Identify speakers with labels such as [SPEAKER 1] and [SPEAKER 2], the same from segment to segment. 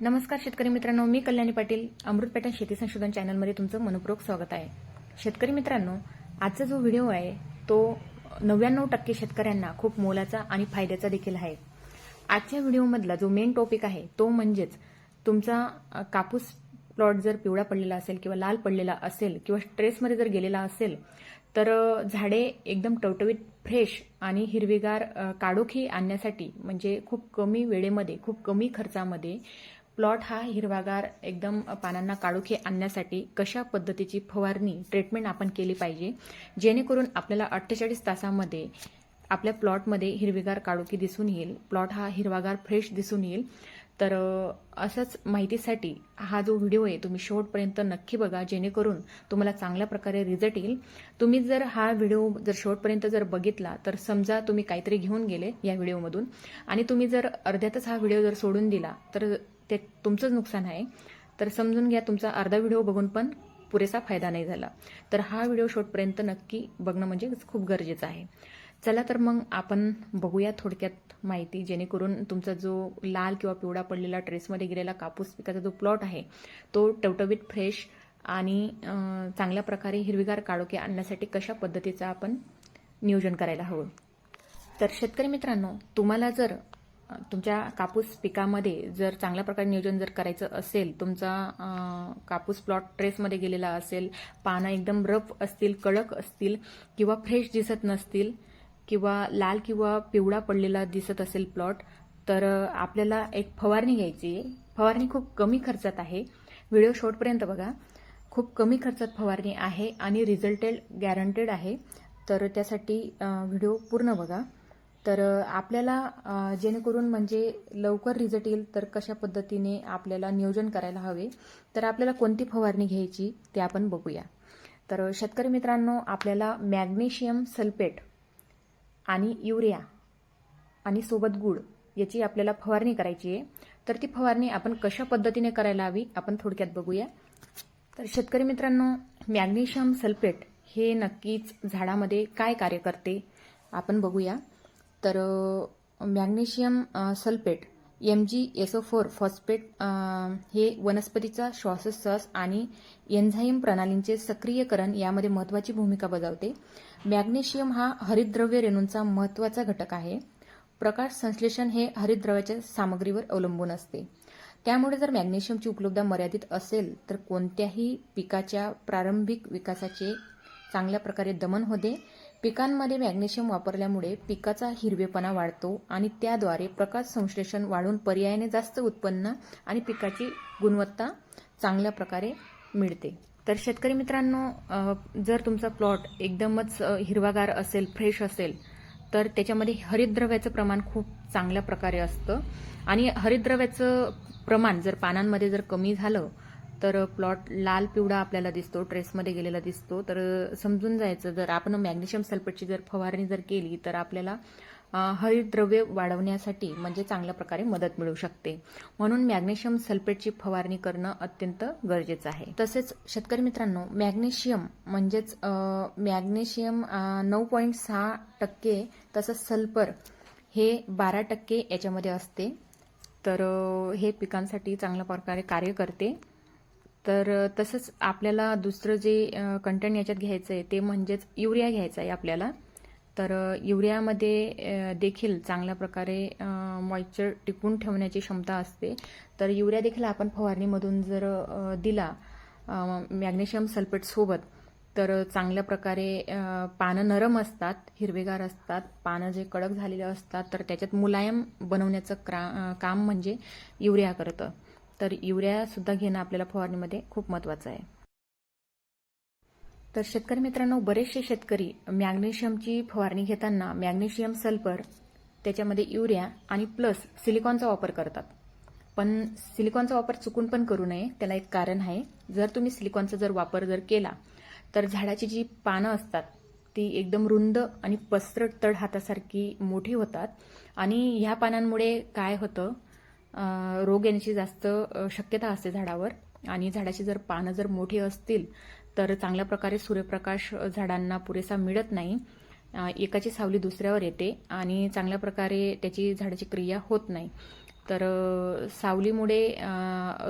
[SPEAKER 1] नमस्कार शेतकरी मित्रांनो मी कल्याणी पाटील अमृत शेती संशोधन चॅनलमध्ये तुमचं मनपूर्वक स्वागत आहे. शेतकरी मित्रांनो आजचा जो व्हिडिओ आहे तो नव्याण्णव टक्के शेतकऱ्यांना खूप मोलाचा आणि फायद्याचा देखील आहे. आजच्या व्हिडिओमधला जो मेन टॉपिक आहे तो म्हणजेच तुमचा कापूस प्लॉट जर पिवळा पडलेला असेल किंवा लाल पडलेला असेल किंवा स्ट्रेसमध्ये जर गेलेला असेल तर झाडे एकदम टवटवीत फ्रेश आणि हिरवीगार काडोखी आणण्यासाठी म्हणजे खूप कमी वेळेमध्ये खूप कमी खर्चामध्ये प्लॉट हा हिरवागार एकदम पानांना काळोखी आणण्यासाठी कशा पद्धतीची फवारणी ट्रीटमेंट आपण केली पाहिजे जेणेकरून आपल्याला अठ्ठेचाळीस तासामध्ये आपल्या प्लॉटमध्ये हिरवीगार काळोखी दिसून येईल. प्लॉट हा हिरवागार फ्रेश दिसून येईल. तर असंच माहितीसाठी हा जो व्हिडिओ आहे तुम्ही शेवटपर्यंत नक्की बघा जेणेकरून तुम्हाला चांगल्या प्रकारे रिझल्ट येईल. तुम्ही जर हा व्हिडिओ जर शेवटपर्यंत जर बघितला तर समजा तुम्ही काहीतरी घेऊन गेले या व्हिडिओमधून. आणि तुम्ही जर अर्ध्यातच हा व्हिडिओ जर सोडून दिला तर ते तुमचंच नुकसान आहे. तर समजून घ्या तुमचा अर्धा व्हिडिओ बघून पण पुरेसा फायदा नाही झाला. तर हा व्हिडिओ शॉर्टपर्यंत नक्की बघणं म्हणजे खूप गरजेचं आहे. चला तर मग आपण बघूया थोडक्यात माहिती जेणेकरून तुमचा जो लाल किंवा पिवळा पडलेला ट्रेसमध्ये गेलेला कापूस पिकाचा जो प्लॉट आहे तो टवटवीत फ्रेश आणि चांगल्या प्रकारे हिरवीगार काळोखे आणण्यासाठी कशा पद्धतीचं आपण नियोजन करायला हवं? तर शेतकरी मित्रांनो तुम्हाला जर तुमच्या कापूस पिकामध्ये जर चांगल्या प्रकारे नियोजन जर करायचं असेल तुमचा कापूस प्लॉट ट्रेसमध्ये गेलेला असेल पानं एकदम रफ असतील कडक असतील किंवा फ्रेश दिसत नसतील किंवा लाल किंवा पिवळा पडलेला दिसत असेल प्लॉट तर आपल्याला एक फवारणी घ्यायची. आहे फवारणी खूप कमी खर्चात आहे. व्हिडिओ शॉर्टपर्यंत बघा. खूप कमी खर्चात फवारणी आहे आणि रिझल्टेड गॅरंटेड आहे. तर त्यासाठी व्हिडिओ पूर्ण बघा. तर आपल्याला जेणेकरून म्हणजे लवकर रिझल्ट येईल तर कशा पद्धतीने आपल्याला नियोजन करायला हवे तर आपल्याला कोणती फवारणी घ्यायची ते आपण बघूया. तर शेतकरी मित्रांनो आपल्याला मॅग्नेशियम सल्फेट आणि युरिया आणि सोबत गुळ याची आपल्याला फवारणी करायची आहे. तर ती फवारणी आपण कशा पद्धतीने करायला हवी आपण थोडक्यात बघूया. तर शेतकरी मित्रांनो मॅग्नेशियम सल्फेट हे नक्कीच झाडामध्ये काय कार्य करते आपण बघूया. तर magnesium sulphate M G S O four phosphate हे वनस्पतीचा श्वासोच्छ्वास आणि एन्झाईम प्रणालींचे सक्रियकरण यामध्ये महत्त्वाची भूमिका बजावते. मॅग्नेशियम हा हरितद्रव्य रेणूंचा महत्त्वाचा घटक आहे. प्रकाश संश्लेषण हे हरितद्रव्याच्या सामग्रीवर अवलंबून असते. त्यामुळे जर मॅग्नेशियमची उपलब्धता मर्यादित असेल तर कोणत्याही पिकाच्या प्रारंभिक विकासाचे चांगल्या प्रकारे दमन होते. पिकांमध्ये मॅग्नेशियम वापरल्यामुळे पिकाचा हिरवेपणा वाढतो आणि त्याद्वारे प्रकाश संश्लेषण वाढून पर्यायाने जास्त उत्पन्न आणि पिकाची गुणवत्ता चांगल्या प्रकारे मिळते. तर शेतकरी मित्रांनो जर तुमचा प्लॉट एकदमच हिरवागार असेल फ्रेश असेल तर त्याच्यामध्ये हरितद्रव्याचं प्रमाण खूप चांगल्या प्रकारे असतं. आणि हरितद्रव्याचं प्रमाण जर पानांमध्ये जर कमी झालं तर प्लॉट लाल पिवळा आपल्याला दिसतो ट्रेसमध्ये गेलेला दिसतो. तर समजून जायचं जर आपण मॅग्नेशियम सल्फेटची जर फवारणी जर केली तर आपल्याला हरितद्रव्य वाढवण्यासाठी म्हणजे चांगल्या प्रकारे मदत मिळू शकते. म्हणून मॅग्नेशियम सल्फेटची फवारणी करणं अत्यंत गरजेचं आहे. तसेच शेतकरी मित्रांनो मॅग्नेशियम म्हणजेच मॅग्नेशियम नऊ पॉईंट सहा टक्के तसंच सल्फर हे बारा टक्के याच्यामध्ये असते. तर हे पिकांसाठी चांगल्या प्रकारे कार्य करते. तर तसंच आपल्याला दुसरं जे कंटेंट याच्यात घ्यायचं आहे ते म्हणजेच युरिया घ्यायचा आहे आपल्याला. तर युरियामध्ये देखील चांगल्या प्रकारे मॉइश्चर टिकून ठेवण्याची क्षमता असते. तर युरिया देखील आपण फवारणीमधून जर दिला मॅग्नेशियम सल्फेटसोबत तर चांगल्या प्रकारे पानं नरम असतात हिरवेगार असतात पानं जे कडक झालेले असतात तर त्याच्यात मुलायम बनवण्याचं क्रा काम म्हणजे युरिया करतं. तर युरिया सुद्धा घेणं आपल्याला फवारणीमध्ये खूप महत्त्वाचं आहे. तर शेतकरी मित्रांनो बरेचसे शेतकरी मॅग्नेशियमची फवारणी घेताना मॅग्नेशियम सल्फर त्याच्यामध्ये युरिया आणि प्लस सिलिकॉनचा वापर करतात. पण सिलिकॉनचा वापर चुकून पण करू नये त्याला एक कारण आहे. जर तुम्ही सिलिकॉनचा जर वापर जर केला तर झाडाची जी पानं असतात ती एकदम रुंद आणि पसरट तड हातासारखी मोठी होतात. आणि ह्या पानांमुळे काय होतं रोग येण्याची जास्त शक्यता असते झाडावर. आणि झाडाची जर पानं जर मोठी असतील तर चांगल्या प्रकारे सूर्यप्रकाश झाडांना पुरेसा मिळत नाही. एकाची सावली दुसऱ्यावर येते आणि चांगल्या प्रकारे त्याची झाडाची क्रिया होत नाही. तर सावलीमुळे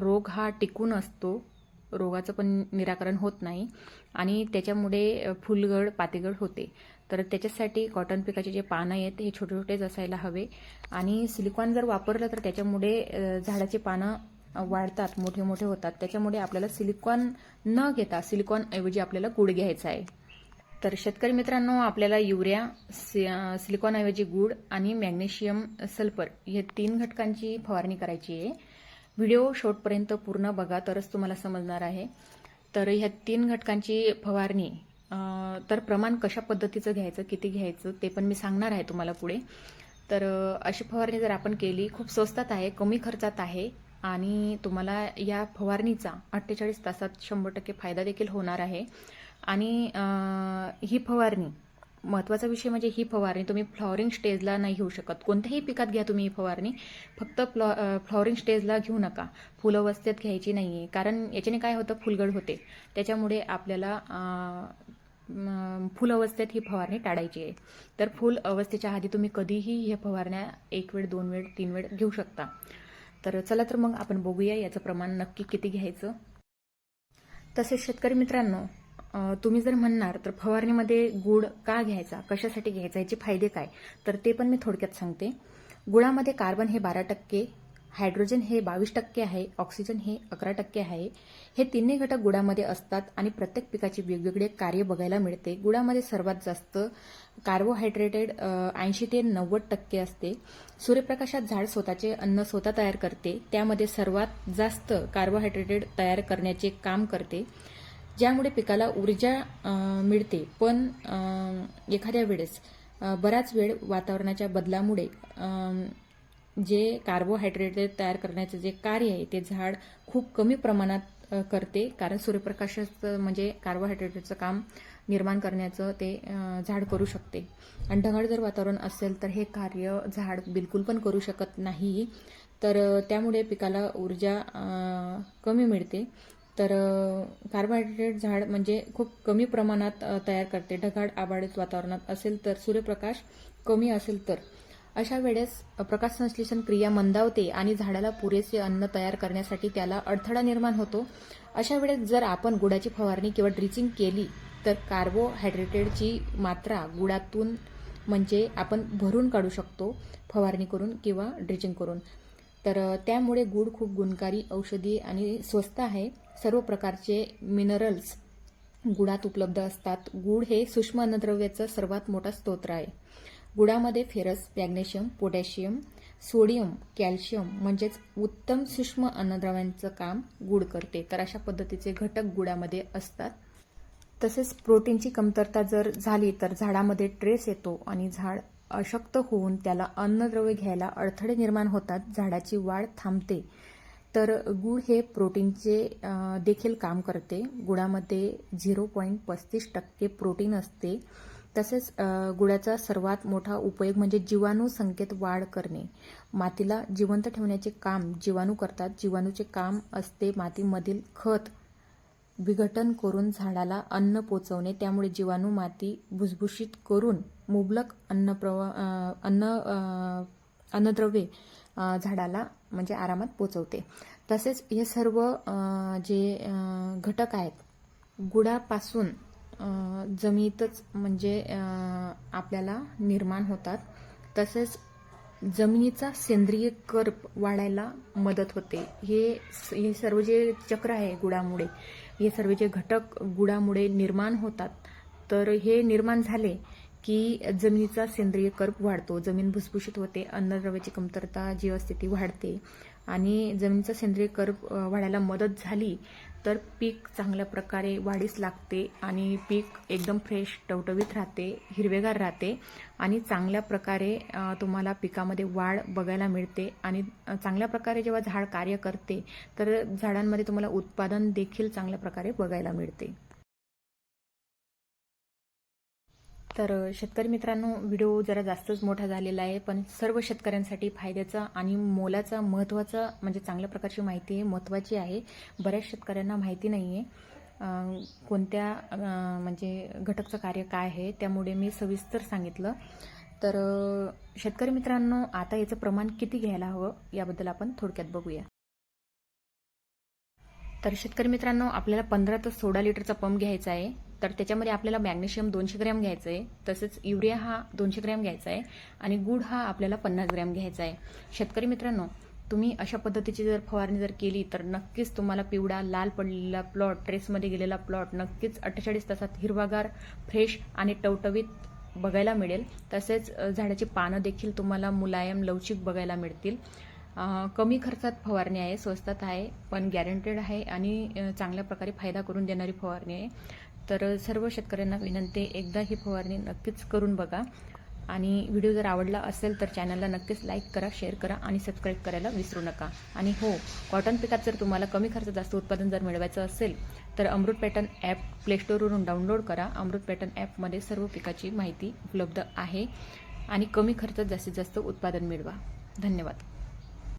[SPEAKER 1] रोग हा टिकून असतो. रोगाचं पण निराकरण होत नाही. आणि त्याच्यामुळे फुलगड पातेगड होते. तर त्याच्यासाठी कॉटन पिकाचे जे पानं आहेत हे छोटे छोटेच असायला हवे. आणि सिलिकॉन जर वापरलं तर त्याच्यामुळे झाडाचे पानं वाढतात मोठे मोठे होतात. त्याच्यामुळे आपल्याला सिलिकॉन न घेता सिलिकॉनऐवजी आपल्याला गुड घ्यायचा आहे. तर शेतकरी मित्रांनो आपल्याला युरिया सि सिलिकॉनऐवजी गुड आणि मॅग्नेशियम सल्फर हे तीन घटकांची फवारणी करायची आहे. व्हिडिओ शॉर्टपर्यंत पूर्ण बघा तरच तुम्हाला समजणार आहे. तर ह्या तीन घटकांची फवारणी तर प्रमाण कशा पद्धतीचं घ्यायचं किती घ्यायचं ते पण मी सांगणार आहे तुम्हाला पुढे. तर अशी फवारणी जर आपण केली खूप स्वस्तात आहे कमी खर्चात आहे आणि तुम्हाला या फवारणीचा अठ्ठेचाळीस तासात शंभर टक्के फायदा देखील होणार आहे. आणि ही फवारणी महत्त्वाचा विषय म्हणजे ही फवारणी तुम्ही फ्लॉवरिंग स्टेजला नाही घेऊ शकत. कोणत्याही पिकात घ्या तुम्ही ही फवारणी. फक्त फ्लॉ फ्लॉवरिंग स्टेजला घेऊ नका. फुलअवस्थेत घ्यायची नाही आहे कारण याच्याने काय होतं? फुलगड होते. त्याच्यामुळे आपल्याला फुल अवस्थेत ही फवारणी टाळायची आहे. तर फुल अवस्थेच्या आधी तुम्ही कधीही हे फवारण्या एक वेळ दोन वेळ तीन वेळ घेऊ शकता. तर चला तर मग आपण बघूया याचं प्रमाण नक्की किती घ्यायचं. तसेच शेतकरी मित्रांनो तुम्ही जर म्हणणार तर फवारणीमध्ये गुळ का घ्यायचा? कशासाठी घ्यायचा? याचे फायदे काय? तर ते पण मी थोडक्यात सांगते. गुळामध्ये कार्बन हे बारा टक्के हायड्रोजन हे बावीस टक्के आहे ऑक्सिजन हे अकरा टक्के आहे. हे तिन्ही घटक गुळामध्ये असतात आणि प्रत्येक पिकाचे वेगवेगळे कार्य बघायला मिळते. गुळामध्ये सर्वात जास्त कार्बोहायड्रेटेड ऐंशी ते नव्वद टक्के असते. सूर्यप्रकाशात झाड स्वतःचे अन्न स्वतः तयार करते. त्यामध्ये सर्वात जास्त कार्बोहायड्रेटेड तयार करण्याचे काम करते ज्यामुळे पिकाला ऊर्जा मिळते. पण एखाद्या वेळेस बराच वेळ वातावरणाच्या बदलामुळे जे कार्बोहायड्रेट तयार करण्याचं जे कार्य आहे ते झाड खूप कमी प्रमाणात करते. कारण सूर्यप्रकाशाचं म्हणजे कार्बोहायड्रेटचं काम निर्माण करण्याचं ते झाड करू शकते. आणि ढगाळ जर वातावरण असेल तर हे कार्य झाड बिलकुल पण करू शकत नाही. तर त्यामुळे पिकाला ऊर्जा कमी मिळते. तर कार्बोहायड्रेट झाड म्हणजे खूप कमी प्रमाणात तयार करते. ढगाळ आबाळीत वातावरणात असेल तर सूर्यप्रकाश कमी असेल तर. अशा वेळेस प्रकाश संश्लेषण क्रिया मंदावते आणि झाडाला पुरेसे अन्न तयार करण्यासाठी त्याला अडथळा निर्माण होतो. अशा वेळेस जर आपण गुडाची फवारणी किंवा ड्रिचिंग केली तर कार्बोहायड्रेटेडची मात्रा गुळातून म्हणजे आपण भरून काढू शकतो फवारणी करून किंवा ड्रिचिंग करून. तर त्यामुळे गूळ खूप गुणकारी औषधी आणि स्वस्त आहे. सर्व प्रकारचे मिनरल्स गुळात उपलब्ध असतात. गूळ हे सूक्ष्म अन्नद्रव्याचं सर्वात मोठा स्तोत्र आहे. गुळामध्ये ferrous magnesium potassium sodium calcium म्हणजेच उत्तम सूक्ष्म अन्नद्रव्यांचं काम गुड करते. तर अशा पद्धतीचे घटक गुळामध्ये असतात. तसेच प्रोटीनची कमतरता जर झाली तर झाडामध्ये ट्रेस येतो आणि झाड अशक्त होऊन त्याला अन्नद्रव्य घ्यायला अडथळे निर्माण होतात. झाडाची वाढ थांबते. तर गुळ हे प्रोटीनचे देखील काम करते. गुळामध्ये झिरो पॉईंट पस्तीस टक्के प्रोटीन असते. तसेच गुळाचा सर्वात मोठा उपयोग म्हणजे जीवाणू संख्येत वाढ करणे. मातीला जिवंत ठेवण्याचे काम जीवाणू करतात. जीवाणूचे काम असते मातीमधील खत विघटन करून झाडाला अन्न पोचवणे. त्यामुळे जीवाणू माती भुसभुशीत करून मुबलक अन्न प्रव अन्न अन्नद्रव्ये झाडाला म्हणजे आरामात पोचवते. तसेच हे सर्व जे घटक आहेत गुळापासून जमिनीतच म्हणजे आपल्याला निर्माण होतात. तसेच जमिनीचा सेंद्रिय कर्प वाढायला मदत होते. हे हे सर्व जे चक्र आहे गुळामुळे हे सर्व जे घटक गुळामुळे निर्माण होतात. तर हे निर्माण झाले की जमिनीचा सेंद्रिय कर्प वाढतो. जमीन भुसभुशीत होते अन्नद्रव्याची कमतरता जीवस्थिती वाढते. आणि जमिनीचा सेंद्रिय कर वाढायला मदत झाली तर पीक चांगल्या प्रकारे वाढीस लागते आणि पीक एकदम फ्रेश टवटवीत राहते हिरवेगार राहते आणि चांगल्या प्रकारे तुम्हाला पिकामध्ये वाढ बघायला मिळते आणि चांगल्या प्रकारे जेव्हा झाड कार्य करते तर झाडांमध्ये तुम्हाला उत्पादन देखील चांगल्या प्रकारे बघायला मिळते. तर शेतकरी मित्रांनो व्हिडिओ जरा जास्तच मोठा झालेला आहे पण सर्व शेतकऱ्यांसाठी फायद्याचा आणि मोलाचा महत्त्वाचा म्हणजे चांगल्या प्रकारची माहिती आहे महत्त्वाची आहे. बऱ्याच शेतकऱ्यांना माहिती नाही आहे कोणत्या म्हणजे घटकचं कार्य काय आहे त्यामुळे मी सविस्तर सांगितलं. तर शेतकरी मित्रांनो आता याचं प्रमाण किती घ्यायला हवं याबद्दल आपण थोडक्यात बघूया. तर शेतकरी मित्रांनो आपल्याला पंधरा ते सोळा लिटरचा पंप घ्यायचा आहे. तर त्याच्यामध्ये आपल्याला मॅग्नेशियम दोनशे ग्रॅम घ्यायचं आहे तसेच युरिया हा दोनशे ग्रॅम घ्यायचा आहे आणि गुड हा आपल्याला पन्नास ग्रॅम घ्यायचा आहे शेतकरी मित्रांनो तुम्ही अशा पद्धतीची जर फवारणी जर केली तर नक्कीच तुम्हाला पिवळा लाल पडलेला प्लॉट ट्रेसमध्ये गेलेला प्लॉट नक्कीच अठ्ठेचाळीस तासात हिरवागार फ्रेश आणि टवटवीत बघायला मिळेल. तसेच झाडाची पानं देखील तुम्हाला मुलायम लवचिक बघायला मिळतील. कमी खर्चात फवारणी आहे स्वस्तात आहे पण गॅरंटेड आहे आणि चांगल्या प्रकारे फायदा करून देणारी फवारणी आहे. तर सर्व शेतकऱ्यांना विनंती एकदा ही फवारणी नक्कीच करून बघा. आणि व्हिडिओ जर आवडला असेल तर चॅनलला नक्कीच लाईक करा शेअर करा आणि सबस्क्राईब करायला विसरू नका. आणि हो कॉटन पिकात जर तुम्हाला कमी खर्चात जास्त उत्पादन जर मिळवायचं असेल तर अमृत पॅटर्न ॲप प्लेस्टोरवरून डाउनलोड करा. अमृत पॅटर्न ॲपमध्ये सर्व पिकाची माहिती उपलब्ध आहे. आणि कमी खर्चात जास्तीत जास्त उत्पादन मिळवा. धन्यवाद.